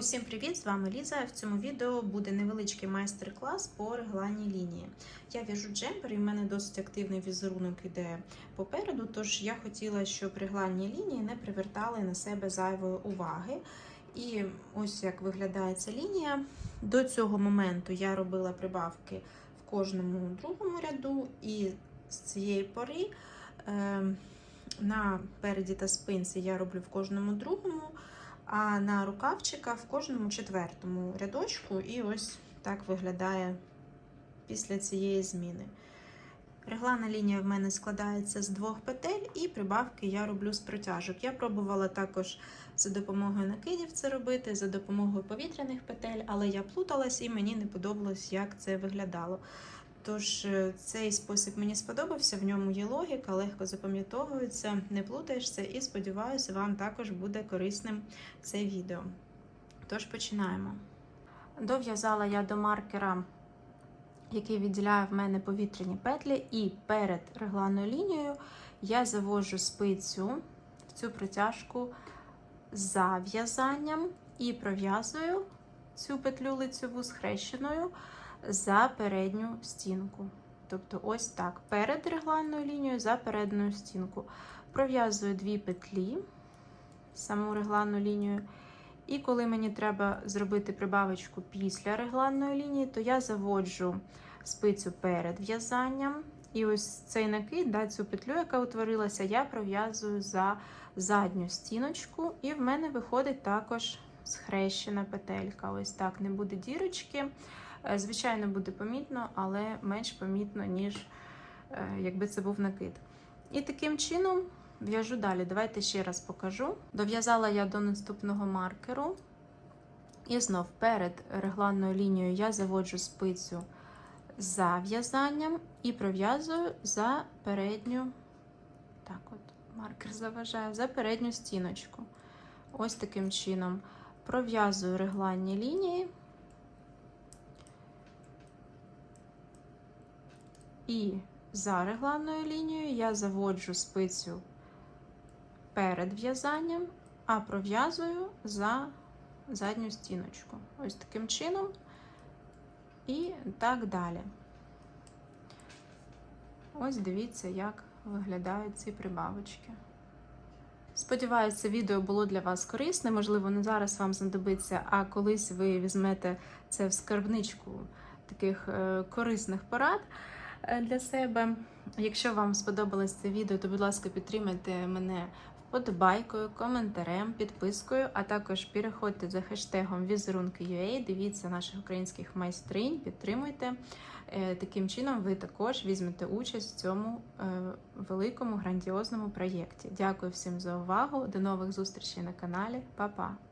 Усім привіт! З вами Ліза. В цьому відео буде невеличкий майстер-клас по регланній лінії. Я в'яжу джемпер і в мене досить активний візерунок іде попереду, тож я хотіла, щоб регланні лінії не привертали на себе зайвої уваги. І ось як виглядає ця лінія. До цього моменту я робила прибавки в кожному другому ряду, і з цієї пори е, на переді та спинці я роблю в кожному другому а на рукавчика в кожному четвертому рядочку, і ось так виглядає після цієї зміни. Реглана лінія в мене складається з двох петель, і прибавки я роблю з протяжок. Я пробувала також за допомогою накидів це робити, за допомогою повітряних петель, але я плуталась і мені не подобалось, як це виглядало. Тож е, цей спосіб мені сподобався, в ньому є логіка, легко запам'ятовується, не плутаєшся, і сподіваюся, вам також буде корисним це відео. Тож починаємо. Дов'язала я до маркера, який відділяє в мене повітряні петлі, і перед регланною лінією я завожу спицю в цю протяжку за в'язанням і пров'язую цю петлю лицеву схрещеною за передню стінку. Тобто, ось так. Перед регланною лінією за передню стінку. Пров'язую дві петлі, саму регланну лінію. І коли мені треба зробити прибавочку після регланної лінії, то я заводжу спицю перед в'язанням. І ось цей накид, да, цю петлю, яка утворилася, я пров'язую за задню стіночку, і в мене виходить також схрещена петелька. Ось так, не буде дірочки. Е, Звичайно, буде помітно, але менш помітно, ніж е, якби це був накид. І таким чином в'яжу далі. Давайте ще раз покажу. Дов'язала я до наступного маркеру. І знов перед регланною лінією я заводжу спицю за в'язанням і пров'язую за передню. Так, от, маркер заважає, за передню стіночку. Ось таким чином пров'язую регланні лінії. І за регланною лінією я заводжу спицю перед в'язанням, а пров'язую за задню стіночку. Ось таким чином і так далі. Ось дивіться, як виглядають ці прибавочки. Сподіваюся, відео було для вас корисне. Можливо, не зараз вам знадобиться, а колись ви візьмете це в скарбничку таких е, корисних порад для себе. Якщо вам сподобалось це відео, то, будь ласка, підтримайте мене вподобайкою, коментарем, підпискою, а також переходьте за хештегом візерунки.ua, дивіться наших українських майстринь, підтримуйте. Е, Таким чином, ви також візьмете участь в цьому е, великому грандіозному проєкті. Дякую всім за увагу. До нових зустрічей на каналі. Па-па!